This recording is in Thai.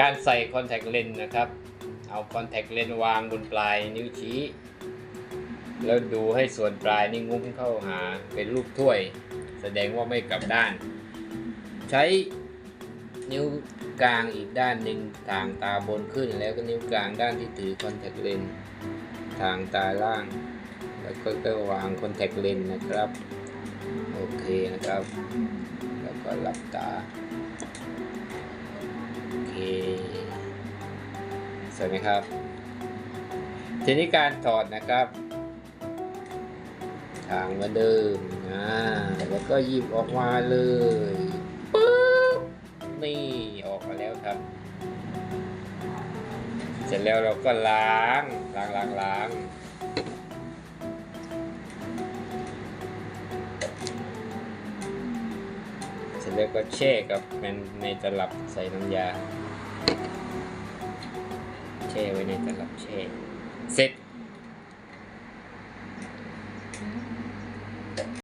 การใส่คอนแทคเลนส์นะครับ เอาคอนแทคเลนส์วางบนปลายนิ้วชี้ แล้วดูให้ส่วนปลายนี่งุ้มเข้าหาเป็นรูปถ้วย แสดงว่าไม่กลับด้าน ใช้นิ้วกลางอีกด้านหนึ่งทางตาบนขึ้น แล้วก็นิ้วกลางด้านที่ถือคอนแทคเลนส์ทางตาล่าง แล้วก็ก็วางคอนแทคเลนส์นะครับ โอเคนะครับ แล้วก็หลับตา สวยไหมครับ ทีนี้การถอดนะครับทางเหมือนเดิมนะแล้วก็หยิบออกมาเลยปึ๊บนี่ออกมาแล้วครับ เสร็จแล้วเราก็ล้างล้างล้างล้างเสร็จแล้วก็แช่กับมันในตลับใส่น้ำยา แช่ไว้ในตลับแช่ เสร็จ